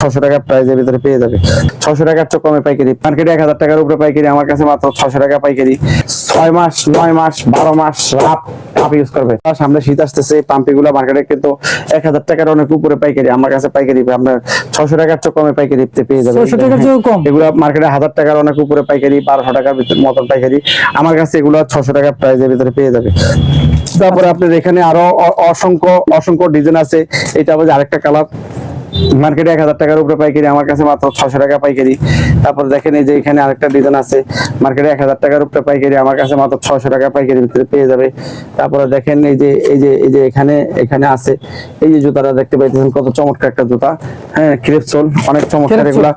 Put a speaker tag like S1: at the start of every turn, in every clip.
S1: ছশো টাকা প্রাইজের ভিতরে পেয়ে যাবে। ছশো টাকার কমে পাইকারি। মার্কেটে এক হাজার টাকার উপরে পাইকারি আমার কাছে মাত্র ছশো টাকা পাইকারি। ছয় মাস নয় মাস বারো মাস রাপ পাম্প ইউজ করবে আর সামনে শীত আসতেছে পাম্পি গুলো মার্কেটে কিন্তু এক হাজার টাকার অনেক উপরে পাইকারি। আমার কাছে পাইকারি আপনার ছশো টাকার কমে পাইকারি পেয়ে যাবে
S2: 600 টাকার চেয়েও কম?
S1: এগুলো মার্কেটে হাজার টাকার অনেক উপরে পাইকারি বারোশো টাকার ভিতরে মতন পাইকারি। আমার কাছে এগুলো ছশো টাকা প্রাইজের ভিতরে পেয়ে যাবে। তারপরে আপনার এখানে আরও অসংখ্য অসংখ্য ডিজাইন আছে। এটা আবার আরেকটা কালার মার্কেটে এক হাজার টাকার উপরে পাইকারি আমার কাছে মাত্র ছশো টাকা পাইকারি। তারপর দেখেন এই যে এখানে আরেকটা ডিজাইন আছে মার্কেটে এক হাজার টাকার উপরে পাইকারি আমার কাছে মাত্র ছশো টাকা পাইকারি ভিতরে পেয়ে যাবে। তারপরে দেখেন এই যে এই যে এই যে এখানে এখানে আছে এই যে জুতাটা দেখতে পাইতেছেন কত চমৎকার একটা জুতা। হ্যাঁ ক্রেপসোল অনেক চমৎকার এগুলা।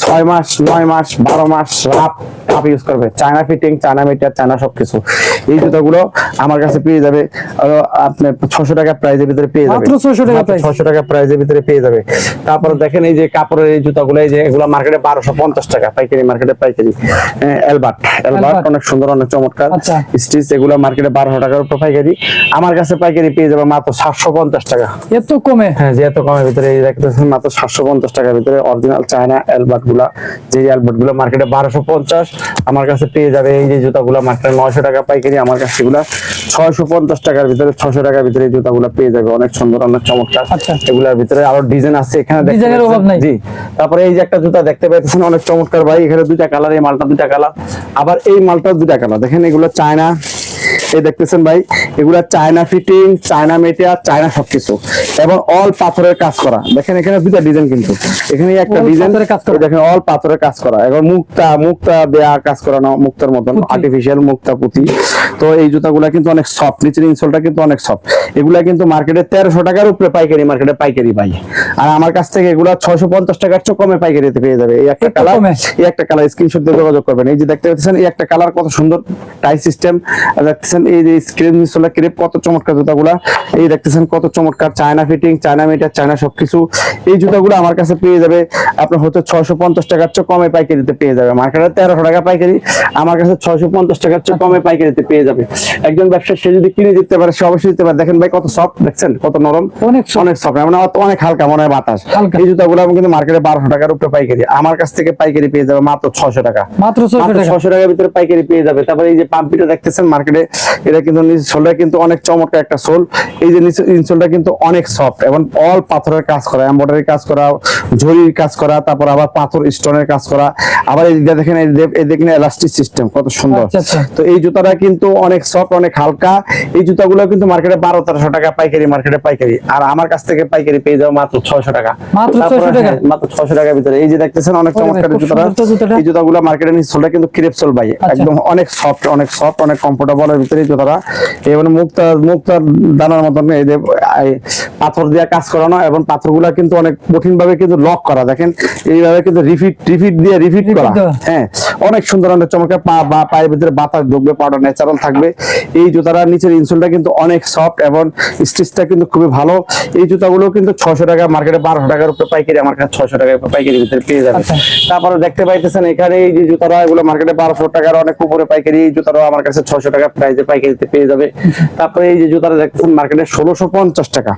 S1: ছয় মাস নয় মাস বারো মাস রাপ রাপ ইউজ করবে। China fitting China meter China সবকিছু। এই জুতাগুলো আমার কাছে পেয়ে যাবে। আরও আপনার ছশো টাকা প্রাইজের ভিতরে পেয়ে যাবে।
S2: 600 টাকা
S1: ছশো টাকা প্রাইজের ভিতরে পেয়ে যাবে। তারপরে দেখেন এই যে কাপড়ের এই জুতাগুলো এই যে এগুলো মার্কেটে বারোশো পঞ্চাশ টাকা পাইকারি মার্কেটে পাইকারি। এলবার্ট এলবার্ট অনেক সুন্দর অনেক চমৎকার।
S2: আচ্ছা।
S1: স্টিচ এগুলো মার্কেটে বারোশো টাকার উপর পাইকারি। আমার কাছে পাইকারি পেয়ে যাবে মাত্র সাতশো পঞ্চাশ টাকা।
S2: এত কমে?
S1: হ্যাঁ যে এত কমের ভিতরে এই দেখতেছেন মাত্র সাতশো পঞ্চাশ টাকার ভিতরে অরিজিনাল চায়না অ্যালবার্টগুলা যে অ্যালবার্টগুলো মার্কেটে বারোশো পঞ্চাশ আমার কাছে পেয়ে যাবে এই যে জুতাগুলো মাত্র নয়শো টাকা পাইকারি আমার কাছে এগুলো ছয়শো পঞ্চাশ টাকার ভিতরে ছশো টাকার ভিতরে এই জুতাগুলো পেয়ে যাবে। অনেক সুন্দর অনেক চমৎকার।
S2: আচ্ছা।
S1: এগুলোর ভিতরে আরও ডিজাইন আছে এখানে। জি। তারপরে এই যে একটা জুতা দেখতে পাইতেছেন অনেক চমৎকার ভাই। এখানে দুইটা কালার এই মালটা দুইটা কালার। আবার এই মালটা দুইটা কালার। দেখেন এগুলো চায়না এই দেখতেছেন ভাই এগুলা China fitting China material China সবকিছু। এবং অল পাথরের কাজ করা। দেখেন এখানে দুইটা ডিজাইন কিন্তু। এখানে একটা
S2: All
S1: ডিজাইন
S2: কাজ করা।
S1: দেখেন অল পাথরের কাজ করা। এবং মুক্তা মুক্তা দেয়া কাজ করানো মুক্তার মতন আর্টিফিশিয়াল মুক্তা পুঁতি। তো এই জুতাগুলা কিন্তু অনেক সফট নিচের ইনসোলটা কিন্তু অনেক সফট এগুলা কিন্তু মার্কেটে তেরোশো টাকার উপরে পাইকারি মার্কেটে পাইকারি পাই আর আমার কাছ থেকে এগুলা ছয়শো পঞ্চাশ টাকার চেয়ে কমে পাইকারিতে পেয়ে যাবে। এই একটা
S2: একটু
S1: কালার এই একটা কালার স্ক্রিনশট দিয়ে যোগাযোগ করবেন। এই যে দেখতে পাচ্ছেন এই একটা কালার কত সুন্দর টাই সিস্টেম দেখতেছেন এই যে স্ক্রিন নিচলা ক্রেপ কত চমৎকার জুতাগুলা। এই দেখতেছেন কত চমৎকার China fitting China meter China সবকিছু। এই জুতাগুলো আমার কাছে পেয়ে যাবে আপনার হচ্ছে ছয়শো পঞ্চাশ টাকার চেয়ে কমে পাইকারিতে পেয়ে যাবে। মার্কেটে তেরোশো টাকা পাইকারি আমার কাছে ছয়শো পঞ্চাশ টাকার চেয়ে কমে পাইকারিতে পেয়ে যাবে। একজন ব্যবসায়ী সে যদি কিনে দিতে পারে সে অবশ্যই দিতে পারে। দেখেন ভাই কত সফট দেখছেন? কত নরম?
S2: অনেক
S1: অনেক সফট মানে অনেক হালকা মনে হয় বাতাস। এই জুতাগুলো আমি কিন্তু মার্কেটে বারোশো টাকার উপরে পাইকারি। আমার কাছ থেকে পাইকারি পেয়ে যাবে মাত্র ছশো টাকা।
S2: মাত্র ছয়শো
S1: টাকার ভিতরে পাইকারি পেয়ে যাবে। তারপরে এই যে পাম্পিটা দেখতেছেন মার্কেটে এটা কিন্তু সোলটা কিন্তু অনেক চমৎকার একটা সোল এই যে ইনসোলটা কিন্তু অনেক সফট এবং অল পাথরের কাজ করা এমব্রয়ডারি কাজ করা ঝুরির কাজ করা তারপর আবার পাথর স্টোনের কাজ করা। আবার এই দেখেন এই দেখেন এলাস্টিক সিস্টেম কত সুন্দর।
S2: আচ্ছা, আচ্ছা।
S1: তো এই জুতাটা কিন্তু অনেক সফট অনেক হালকা। এই জুতাগুলো কিন্তু মার্কেটে বারো তেরোশো টাকা পাইকারি মার্কেটে পাইকারি। আর আমার কাছ থেকে পাইকারি পেয়ে যাবে মাত্র ছয়শো টাকা।
S2: মাত্র
S1: তারপরে
S2: 600 টাকা?
S1: হ্যাঁ, ছয়শো টাকার ভিতরে। এই যে দেখতেছেন অনেক চমৎকার জুতাটা। এই জুতাগুলো মার্কেটে নিচে সোলটা কিন্তু ক্রেপসোল ভাই। একদম অনেক সফট অনেক সফট অনেক কমফোর্টেবল এর ভিতরে। এই জুতাটা এবং মুক্তা মুক্তার দানার মতন এই যে পাথর দিয়ে কাজ করানো এবং পাথরগুলা কিন্তু অনেক কঠিন ভাবে কিন্তু লক করা। দেখেন এইভাবে কিন্তু রিফিট রিফিট দিয়ে রিফিট করা। হ্যাঁ অনেক সুন্দর অনেক চমৎকার পা বা পায়ের ভিতরে বাতাস ঢুকবে পাউডার ন্যাচারাল থাকবে। এই জুতাটা নিচের ইনসোলটা কিন্তু অনেক সফট এবং স্টিচটা কিন্তু খুবই ভালো। এই জুতাগুলো কিন্তু ছশো টাকা মার্কেটে বারোশো টাকার উপরে পাইকারি আমার কাছে ছশো টাকা পাইকারি ভিতরে পেয়ে যাবে
S2: আচ্ছা।
S1: তারপরে দেখতে পাইতেছেন এখানে এই যে জুতারা এগুলো মার্কেটে বারোশো টাকার অনেক উপরে পাইকারি এই জুতারাও আমার কাছে ছশো টাকা প্রাইসে পাইকারিতে পেয়ে যাবে। তারপরে এই যে জুতারা দেখতেছেন মার্কেটে ষোলোশো পঞ্চাশ টাকা।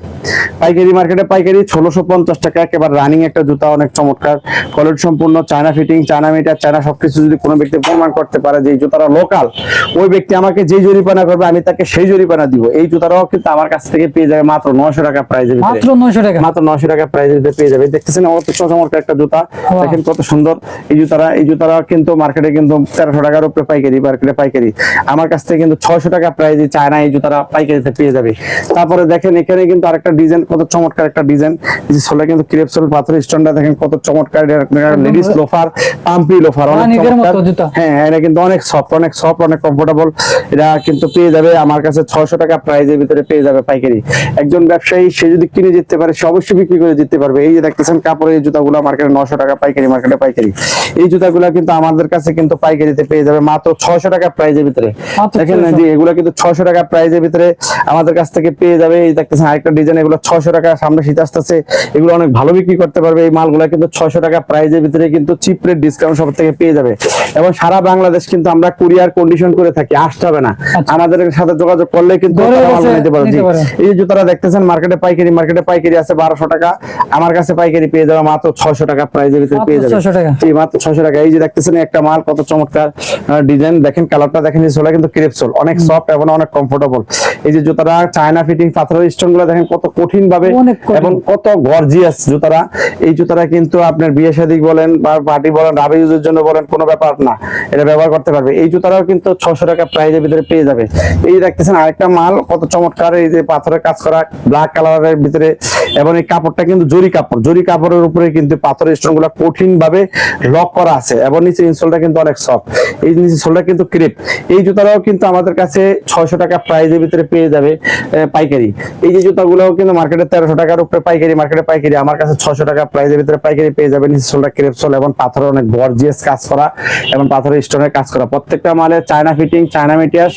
S1: পাইকারি মার্কেটে পাইকারি ষোলোশো পঞ্চাশ টাকা একেবারে রানিং একটা জুতা অনেক চমৎকার। কোয়ালিটি সম্পূর্ণ China fitting China meter China সবকিছু যদি কোনো ব্যক্তি প্রমাণ করতে পারে যে এই জুতাটা লোকাল ওই ব্যক্তি আমাকে যে জরিপানা করবে আমি তাকে সেই জরিপানা দিব। এই জুতাটাও কিন্তু আমার কাছ থেকে পেয়ে যাবে মাত্র নশো টাকা প্রাইজের ভিতরে।
S2: মাত্র নয়শো টাকা?
S1: মাত্র নশো টাকা প্রাইস দিতে পেয়ে যাবে। দেখতেছেন অত চমৎকার একটা জুতা। দেখেন কত সুন্দর। এই জুতারা এই জুতারা কিন্তু মার্কেটে কিন্তু তেরোশো টাকার উপরে পাইকারি মার্কেটে পাইকারি। আমার কাছ থেকে কিন্তু ছয়শো টাকা প্রাইস চায়না এই জুতারা পাইকারিতে পেয়ে যাবে। তারপরে দেখেন এখানে কিন্তু আরেকটা ডিজাইন কত চমৎকার একটা ডিজাইন সোলে কিন্তু ক্রেপসোল পাথর স্টোনটা দেখেন কত চমৎকার লেডিস লোফার পাম্পি লোফার অনেক
S2: রানীদের মতো
S1: চমৎকার।
S2: জুতা।
S1: হ্যাঁ এটা কিন্তু অনেক সফট অনেক সফট অনেক কমফোর্টেবল এটা কিন্তু পেয়ে যাবে আমার কাছে ছয়শো টাকা প্রাইজের ভিতরে পেয়ে যাবে পাইকারি। একজন ব্যবসায়ী সে যদি কিনে যেতে পারে সে অবশ্যই বিক্রি করে দিতে পারবে। এই যে দেখতেছেন কাপড়ের এই জুতাগুলো মার্কেটে নশো টাকা পাইকারি মার্কেটে পাইকারি। এই জুতাগুলো কিন্তু আমাদের কাছে কিন্তু পাইকারিতে পেয়ে যাবে মাত্র ছয়শো টাকা প্রাইজের ভিতরে। দেখেন যে এগুলো কিন্তু ছয়শো টাকা প্রাইজের ভিতরে আমাদের কাছ থেকে পেয়ে যাবে। এই দেখতেছেন আরেকটা ডিজাইন এগুলো ছয়শো টাকা সামনে শীত আসতেছে। এগুলো অনেক ভালো বিক্রি করতে পারবে। এই মালগুলো কিন্তু ছয়শো টাকা প্রাইজের ভিতরে কিন্তু চিপ রেট ডিসকাউন্ট সব থেকে পেয়ে যাবে। এবং সারা বাংলাদেশ কিন্তু আমরা কুরিয়ার কন্ডিশন করে থাকি আসতে হবে না। আমাদের সাথে যোগাযোগ করলে কিন্তু নিতে পারো জি।
S2: নিতে পারে।
S1: এই জুতারা দেখতেছেন মার্কেটে পাইকারি মার্কেটে পাইকারি আছে বারোশো টাকা। আমার কাছে পাইকারি পেয়ে যাবে মাত্র ছয়শো টাকা প্রাইজের ভিতরে পেয়ে যাবে। জি মাত্র ছয়শো টাকা। এই যে দেখতেছেন একটা মাল কত চমৎকার ডিজাইন দেখেন কালারটা দেখেন সোলা কিন্তু ক্রেপ সোল। অনেক সফট এবং অনেক কমফোর্টেবল এই যে জুতারা চায়না ফিটিং পাথরের স্টোনগুলো দেখেন কত কঠিন। ভাবে এবং কত গর্জিয়াস জুতারা এই জুতারা কিন্তু আপনার বিয়ে শাদী বলেন বা পার্টি বলেন রাবে ইউজের জন্য বলেন কোনো ব্যাপার না। এটা ব্যবহার করতে পারবে। এই জুতারাও কিন্তু ছশো টাকা প্রাইজের ভিতরে পেয়ে যাবে। এই দেখতেছেন আরেকটা মাল কত চমৎকার। এই যে পাথরের কাজ করা ব্ল্যাক কালারের ভিতরে। এবং এই কাপড়টা কিন্তু জরি কাপড়। জরি কাপড়ের উপরে কিন্তু পাথরের স্টোনগুলো কঠিন ভাবে লক করা আছে। এবং নিচে ইনসোলটা কিন্তু অনেক সফট এই নিচে সোলটা কিন্তু ক্রিপ এই জুতারাও কিন্তু আমাদের কাছে ছয়শো টাকা প্রাইজের ভিতরে পেয়ে যাবে পাইকারি। এই যে জুতাগুলোও কিন্তু মার্কেটে তেরোশো টাকার উপরে পাইকারি মার্কেটে পাইকারি। আমার কাছে ছশো টাকা প্রাইজের ভিতরে পাইকারি পেয়ে যাবে নিচে সোলটা ক্রেপ এবং পাথরের অনেক গর্জিয়াস কাজ করা এবং পাথরের স্টোনের কাজ করা। প্রত্যেকটা মালে চায়না ফিটিং চায়না মেটিয়াস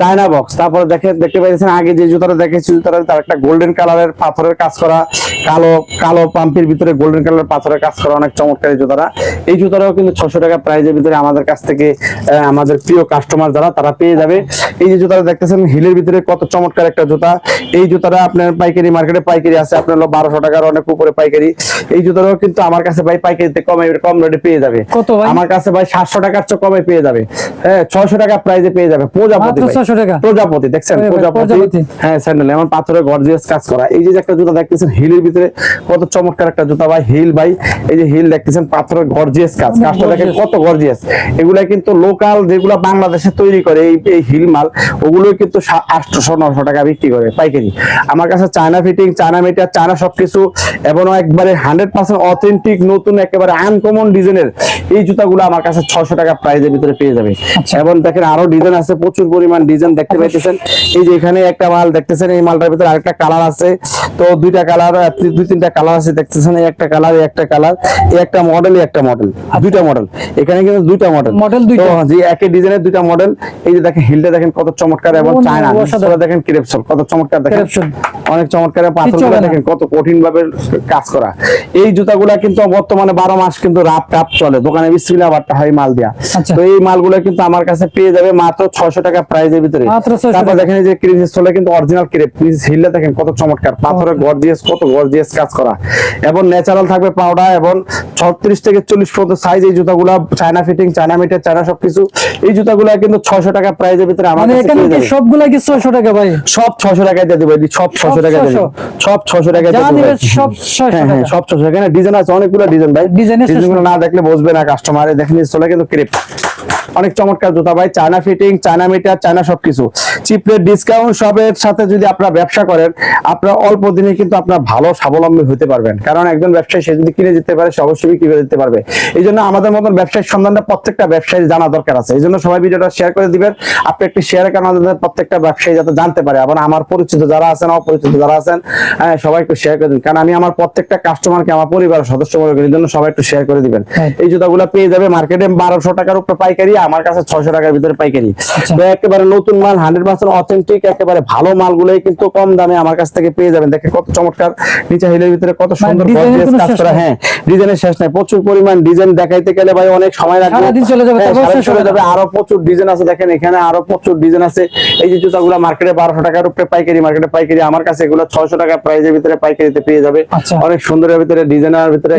S1: চায়না বক্স তারপরে দেখে, দেখতে পাইছেন আগে যে জুতাটা দেখেছি, জুতাটা তার একটা গোল্ডেন কালারের পাথরের কাজ করা, কালো কালো পাম্পের ভিতরে গোল্ডেন কালার পাথরের কাজ করা, অনেক চমৎকার জুতাটা। এই জুতাটাও কিন্তু ছশো টাকা প্রাইজের ভিতরে আমাদের কাছ থেকে আমাদের প্রিয় কাস্টমার যারা, তারা পেয়ে যাবে। এই যে জুতাটা দেখতেছেন হিলের ভিতরে কত চমৎকার একটা জুতা। এই জুতাটা আপনার পাইকারি মার্কেটে পাইকারি আছে আপনার হলো বারোশো টাকার অনেক উপরে পাইকারি। এই জুতাটাও কিন্তু আমার কাছে ভাই পাইকারিতে কমে কম রেটে পেয়ে যাবে।
S2: কত
S1: আমার কাছে ভাই সাতশো টাকার চেয়ে কমে পেয়ে যাবে। হ্যাঁ ছয়শো টাকা প্রাইজে পেয়ে যাবে প্রজাপতি
S2: মাত্র
S1: ভাই।
S2: 600 টাকা?
S1: প্রজাপতি দেখছেন? প্রজাপতি। হ্যাঁ স্যান্ডেল এমন পাথরের গর্জিয়াস কাজ করা। এই যে একটা জুতা দেখতেছেন হিলের ভিতরে কত চমৎকার একটা জুতা ভাই হিল ভাই। এই যে হিল দেখতেছেন পাথরের গর্জিয়াস কাজ। কাজটা দেখেন। কত গর্জিয়াস এগুলা কিন্তু লোকাল যেগুলা বাংলাদেশে তৈরি করে এই হিল মাল ওগুলো কিন্তু আটশো নশো টাকা বিক্রি করে পাইকারি। আমার কাছে China fitting China meter China সবকিছু এবং একবারে হান্ড্রেড পার্সেন্ট অথেন্টিক নতুন একেবারে আনকমন ডিজাইনের এই জুতাগুলো আমার কাছে ছশো টাকা প্রাইজের ভিতরে পেয়ে যাবে।
S2: আচ্ছা।
S1: এবং দেখেন আরও ডিজাইন আছে প্রচুর পরিমাণ ডিজাইন দেখতে পাইতেছেন। এই যে এখানে একটা মাল দেখতেছেন এই মালটার ভিতরে আরেকটা কালার আছে। তো দুইটা কালার দুই তিনটা কালার আছে দেখতেছেন এই একটা কালার এই একটা কালার এই একটা মডেল এই একটা মডেল দুইটা মডেল এখানে কিন্তু দুইটা মডেল
S2: মডেল দুইটা।
S1: জি একই ডিজাইনের দুইটা মডেল এই যে দেখেন হিলটা দেখেন কত চমৎকার এবং চায়না। দেখেন ক্রেপসল কত চমৎকার দেখেন। অনেক চমৎকার পাথরগুলো দেখেন কত কঠিন ভাবে কাজ করা। এই জুতাগুলা কিন্তু বর্তমানে বারো মাস কিন্তু রাত টাপ চলে। দোকানে বিসমিল্লাহ বারটা হয় মাল দেয়া।
S2: আচ্ছা।
S1: তো এই মালগুলো কিন্তু আমার কাছে পেয়ে যাবে মাত্র ছয়শো টাকা প্রাইজের ভিতরে। তারপর দেখেন এই যে ক্রিস চলে কিন্তু অরিজিনাল ক্রেপ প্লিজ হিলটা দেখেন কত চমৎকার। পাথরের গর্জিয়াস কত গর্জিয়াস কাজ করা। এবং ন্যাচারাল থাকবে পাউডার এবং ছত্রিশ থেকে চল্লিশ পর্যন্ত সাইজ এই জুতাগুলা China fitting China meter China সবকিছু। এই জুতাগুলা কিন্তু ছয়শো টাকা প্রাইজের ভিতরে আমার
S2: এখানে কি সবগুলা কি 600 টাকা ভাই?
S1: সব ছশো টাকায় দিয়ে দেবো এটি সব ছশো টাকা দিয়ে দেবো।
S2: 600
S1: সব ছশো টাকায়
S2: যা
S1: দিয়ে দেবো
S2: সব 600 টাকা।
S1: সব ছশো এখানে ডিজাইন আছে অনেকগুলো ডিজাইন ভাই।
S2: ডিজাইনের
S1: না দেখলে বুঝবে না কাস্টমার দেখেন চলে কিন্তু ক্রিপ অনেক চমৎকার জুতা ভাই। China fitting China meter China সবকিছু। ডিসকাউন্ট সবের সাথে যদি আপনারা ব্যবসা করেন আপনারা অল্প দিনে কিন্তু আপনারা ভালো স্বাবলম্বী হতে পারবেন। কারণ একজন ব্যবসায়ী সে যদি কিনে যেতে পারে সে অবশ্যই করে দিতে পারবে। এই জন্য আমাদের মতন ব্যবসায়িক সন্ধানটা প্রত্যেকটা ব্যবসায়ী জানা দরকার আছে। এই জন্য সবাই ভিডিওটা শেয়ার করে দিবেন। আপনি একটি শেয়ারের কারণে আমাদের প্রত্যেকটা ব্যবসায়ী যাতে জানতে পারে। আবার আমার পরিচিত যারা আছেন অপরিচিত যারা আছেন সবাই একটু শেয়ার করে দিন কারণ আমি আমার প্রত্যেকটা কাস্টমারকে আমার পরিবারের সদস্য মনে করি জন্য সবাই একটু শেয়ার করে দিবেন।
S2: হ্যাঁ।
S1: এই জুতাগুলো পেয়ে যাবে মার্কেটে বারোশো টাকার উপরে পাইকারি আমার কাছে ছয়শো টাকার ভিতরে পাইকারি।
S2: আচ্ছা।
S1: একেবারে নতুন মাল হান্ড্রেড পার্সেন্ট অথেন্টিক একেবারে ভালো মালগুলোই কিন্তু কম দামে আমার কাছ থেকে পেয়ে যাবেন। দেখে কত চমৎকার নিচে হিলের ভিতরে কত সুন্দর gorgeous
S2: কোনো
S1: কাজ করা। হ্যাঁ ডিজাইনের শেষ নাই। প্রচুর পরিমাণ ডিজাইন দেখাইতে গেলে ভাই অনেক সময় লাগবে।
S2: চলে যাবে,
S1: হ্যাঁ। যাবে। আরও প্রচুর ডিজাইন আছে। দেখেন এখানে আরও প্রচুর ডিজাইন আছে। এই যে জুতাগুলো মার্কেটে বারোশো টাকার উপরে পাইকারি মার্কেটে পাইকারি আমার কাছে এগুলো ছয়শো টাকা প্রাইজের ভিতরে পাইকারিতে পেয়ে যাবে।
S2: আচ্ছা।
S1: অনেক সুন্দরের ভিতরে ডিজাইনের ভিতরে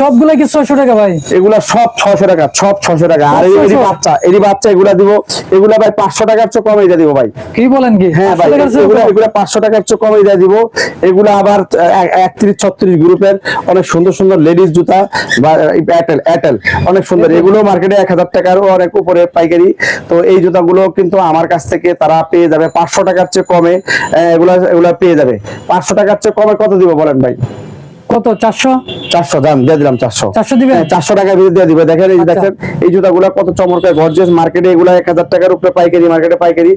S2: সবগুলা কি 600 টাকা ভাই?
S1: এগুলা সব ছশো টাকা সব ছশো টাকা। আর এই- বাচ্চা এরই বাচ্চা এগুলা দিব এগুলা ভাই পাঁচশো টাকার চেয়ে কমে দিয়ে দিব ভাই।
S2: কি বলেন কি?
S1: হ্যাঁ ভাই
S2: টাকার
S1: এগুলা এগুলা পাঁচশো টাকার চেয়ে কমে দিয়ে দিব। এগুলা আবার একত্রিশ ছত্রিশ গ্রুপের অনেক সুন্দর সুন্দর লেডিস জুতা বা অনেক সুন্দর। এগুলো মার্কেটে এক হাজার টাকারও অনেক উপরে পাইকারি। তো এই জুতাগুলো কিন্তু আমার কাছ থেকে তারা পেয়ে যাবে পাঁচশো টাকার চেয়ে কমে এগুলা এগুলা পেয়ে যাবে। পাঁচশো টাকার চেয়ে কমে কত দিব বলেন ভাই?
S2: কত? চারশো?
S1: চারশো দাম দিয়ে দিলাম চারশো।
S2: চারশো দিবেন?
S1: চারশো টাকা ভিতরে দিয়ে দিবে। দেখেন এই
S2: আচ্ছা।
S1: দেখেন এই জুতাগুলো কত চমৎকার গর্জিয়াস মার্কেটে এগুলো এক হাজার টাকার উপরে পাইকারি মার্কেটে পাইকারি।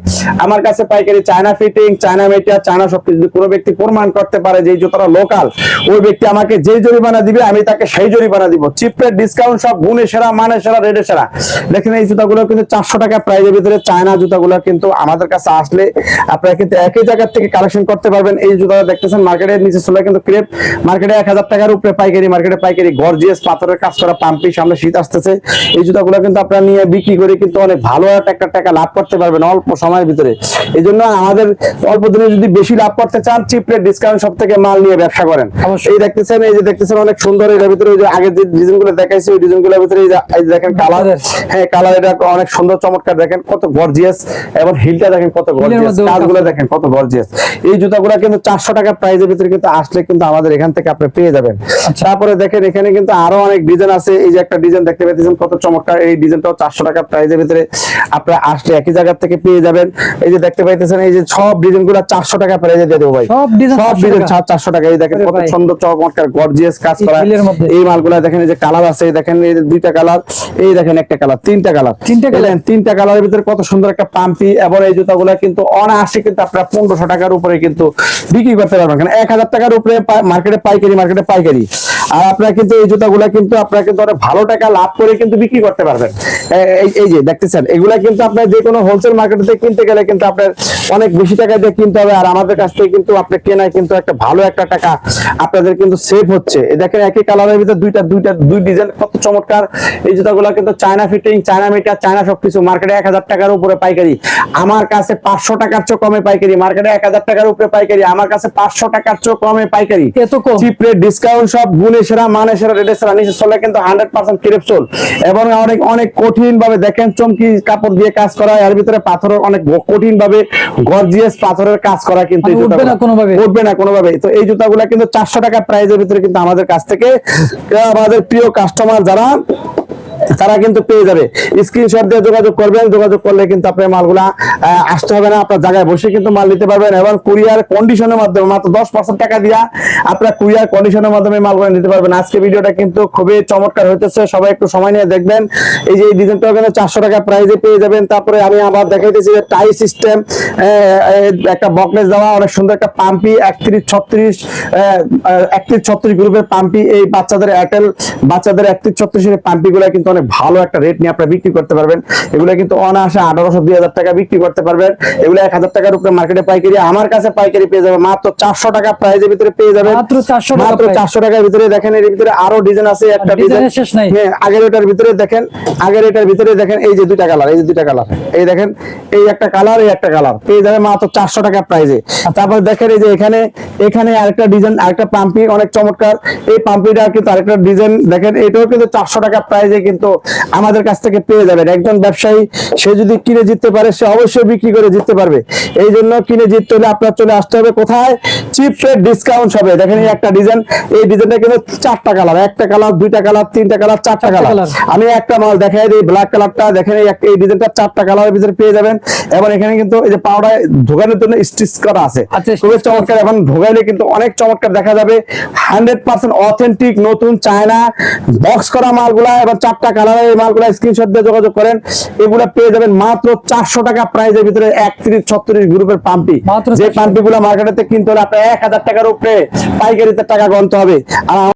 S1: আমার কাছে পাইকারি চায়না ফিটিং চায়না মেটিয়া চায়না সবকিছু। যদি কোনো ব্যক্তি প্রমাণ করতে পারে যে এই জুতাটা লোকাল ওই ব্যক্তি আমাকে যে জরিমানা দিবে আমি তাকে সেই জরিমানা দিব। চিপ ডিসকাউন্ট সব গুণে সেরা মানে সেরা রেটে সেরা। দেখেন এই জুতাগুলো কিন্তু চারশো টাকা প্রাইজের ভিতরে চায়না জুতাগুলো কিন্তু আমাদের কাছে আসলে আপনারা কিন্তু একই জায়গা থেকে কালেকশন করতে পারবেন। এই জুতা দেখতেছেন মার্কেটের নিচে চলে কিন্তু ক্রেপ মার্কেটে এক হাজার টাকার উপরে পাইকারি মার্কেটে পাইকারি গর্জিয়াস পাথরের কাজ করা পাম্পি সামনে শীত আসতেছে। এই জুতাগুলো কিন্তু আপনারা নিয়ে বিক্রি করে কিন্তু অনেক ভালো একটা টাকা লাভ করতে পারবেন অল্প সময়ের ভিতরে। এই জন্য আমাদের অল্প দিনে যদি বেশি লাভ করতে চান চিপ রেট ডিসকাউন্ট সব থেকে মাল নিয়ে ব্যবসা করেন। এই দেখতেছেন এই যে দেখতেছেন অনেক সুন্দর এর ভিতরে ওই যে আগের যে ডিজাইনগুলো দেখাইছি ওই ডিজাইনগুলোর ভিতরে এই দেখেন কালার হ্যাঁ কালার এটা অনেক সুন্দর চমৎকার দেখেন কত গর্জিয়াস এবং হিলটা দেখেন কত গর্জিয়াস কাজগুলো দেখেন কত গর্জিয়াস এই জুতাগুলো কিন্তু চারশো টাকা প্রাইজের ভিতরে কিন্তু আসলে কিন্তু আমাদের এখান থেকে আপনি পেয়ে যাবেন।
S2: আচ্ছা।
S1: তারপরে দেখেন এখানে কিন্তু আরও অনেক ডিজাইন আছে। এই যে একটা ডিজাইন দেখতে পাচ্ছেন কত চমৎকার। এই ডিজাইনটাও চারশো টাকা প্রাইজের ভিতরে আপনারা আসলে একই জায়গা থেকে পেয়ে যাবেন। এই যে দেখতে পাইতেছেন এই যে সব ডিজাইনগুলো চারশো টাকা প্রাইজে দিয়ে দেবো ভাই।
S2: সব ডিজাইন
S1: চারশো টাকা। এই দেখেন কত সুন্দর চমৎকার গর্জিয়াস কাজ করা। এই মালগুলা দেখেন এই যে কালার আছে এই দেখেন এই যে দুইটা কালার এই দেখেন একটা কালার তিনটা কালার
S2: তিনটা
S1: কালার তিনটা কালারের ভিতরে কত সুন্দর একটা পাম্পি এবং এই জুতাগুলা কিন্তু অনায়াসে কিন্তু আপনারা পনেরোশো টাকার উপরে কিন্তু বিক্রি করতে পারবেন। এক হাজার টাকার উপরে মার্কেটে পাইকারি মার্কেটে পাইকারি। আর আপনারা কিন্তু এই জুতাগুলা কিন্তু আপনারা কিন্তু ভালো টাকা লাভ করে কিন্তু বিক্রি করতে পারবেন। এই- যে দেখতেছেন এগুলা কিন্তু আপনার যে কোনো হোলসেল মার্কেট কিনতে গেলে কিন্তু আপনার অনেক বেশি টাকা দিয়ে কিনতে হবে। আর আমাদের কাছ থেকে কিন্তু আপনি কেনায় কিন্তু একটা ভালো একটা টাকা আপনাদের কিন্তু সেভ হচ্ছে। এই দেখেন একই কালারের ভিতরে দুইটা দুইটা দুই ডিজাইন কত চমৎকার। এই জুতাগুলো কিন্তু China fitting China meter China সবকিছু মার্কেটে এক হাজার টাকার উপরে পাইকারি। আমার কাছে পাঁচশো টাকার চেয়ে কমে পাইকারি। মার্কেটে এক হাজার টাকার উপরে পাইকারি। আমার কাছে পাঁচশো টাকার চেয়ে কমে পাইকারি।
S2: এত কম?
S1: ডিসকাউন্ট সব গুণে সেরা মানে সেরা রেটে সেরা নিচে চলে কিন্তু হান্ড্রেড পার্সেন্ট ক্রেপসোল এবং অনেক অনেক কঠিন ভাবে দেখেন চমকি কাপড় দিয়ে কাজ করা এর ভিতরে পাথরের অনেক কঠিন ভাবে গর্জিয়াস পাথরের কাজ করা কিন্তু
S2: মানে উঠবে না কোনোভাবে।
S1: উঠবে না কোনোভাবে। তো এই জুতাগুলা কিন্তু চারশো টাকা প্রাইজের ভিতরে কিন্তু আমাদের কাছ থেকে আমাদের প্রিয় কাস্টমার যারা তারা কিন্তু পেয়ে যাবে। স্ক্রিনশট দিয়ে যোগাযোগ করবেন, যোগাযোগ করলে কিন্তু আপনার মালগুলা আসতে হবে না, আপনার জায়গায় বসে কিন্তু মাল নিতে পারবেন এবং কুরিয়ার কন্ডিশনের মাধ্যমে মাত্র দশ পার্সেন্ট টাকা দিয়া আপনার কুরিয়ার কন্ডিশনের মাধ্যমে মালগুলো নিতে পারবেন। আজকে ভিডিওটা কিন্তু খুবই চমৎকার হইতেছে, সবাই একটু সময় নিয়ে দেখবেন। এই যে এই ডিজাইনটাও চারশো টাকা প্রাইজে পেয়ে যাবেন। তারপরে আমি আবার দেখাইতেছি যে টাই সিস্টেম একটা বকলেস দেওয়া, অনেক সুন্দর একটা পাম্পি, একত্রিশ ছত্রিশ একত্রিশ ছত্রিশ গ্রুপের পাম্পি। এই বাচ্চাদের এয়ারটেল বাচ্চাদের একত্রিশ ছত্রিশের পাম্পি গুলা কিন্তু অনেক ভালো একটা রেট নিয়ে আপনারা বিক্রি করতে পারবেন। এগুলো কিন্তু অনায়াসে আঠারোশো দুই হাজার টাকা বিক্রি করতে পারবেন। এগুলো এক হাজার টাকার উপরে মার্কেটে পাইকারি আমার কাছে পাইকারি পেয়ে যাবে মাত্র চারশো টাকা প্রাইজের ভিতরে পেয়ে যাবেন।
S2: মাত্র 400 টাকা
S1: মাত্র। চারশো টাকার ভিতরে দেখেন এর ভিতরে আরও ডিজাইন আছে একটা ডিজাইন
S2: শেষ নাই।
S1: হ্যাঁ আগের ওটার ভিতরে দেখেন আগের এটার ভিতরে দেখেন এই যে দুইটা কালার এই যে দুইটা কালার এই দেখেন এই একটা কালার এই একটা কালার পেয়ে যাবে মাত্র চারশো টাকা প্রাইজে তারপর দেখেন এই যে এখানে এখানে আরেকটা ডিজাইন আরেকটা পাম্পি অনেক চমৎকার। এই পাম্পিটা কিন্তু আরেকটা ডিজাইন দেখেন এটাও কিন্তু চারশো টাকা প্রাইজে কিন্তু আমাদের কাছ থেকে পেয়ে যাবেন। একজন ব্যবসায়ী সে যদি কিনে জিততে পারে সে অবশ্যই বিক্রি করে জিততে পারবে। এই জন্য কিনে জিততে হলে আপনার চলে আসতে হবে কোথায়? চিপ রেট ডিসকাউন্ট হবে দেখেন এই একটা ডিজাইন এই ডিজাইনটা কিন্তু চারটা কালার একটা কালার দুইটা কালার তিনটা কালার চারটা কালার আমি একটা মাল দেখাই দিই ব্ল্যাক কালারটা দেখেন এই একটা- এই ডিজাইনটা চারটা কালারের ভিতরে পেয়ে যাবেন। এবং এখানে কিন্তু এই যে পাউডার ঢোকানোর জন্য স্টিচ করা আছে।
S2: আচ্ছা,
S1: খুবই চমৎকার। এখন ঢোকাইলে কিন্তু অনেক চমৎকার দেখা যাবে। হান্ড্রেড পার্সেন্ট অথেন্টিক নতুন চায়না বক্স করা মালগুলা এবং চারটা কালারের এই মালগুলা স্ক্রিনশট দিয়ে যোগাযোগ করেন। এগুলা পেয়ে যাবেন মাত্র চারশো টাকা প্রাইজের ভিতরে একত্রিশ ছত্রিশ গ্রুপের পাম্পি। যে
S2: 400
S1: পাম্পি গুলা মার্কেটে কিনতে হলে আপনার এক হাজার টাকার উপরে পাইকারিতে টাকা গণতে হবে। আর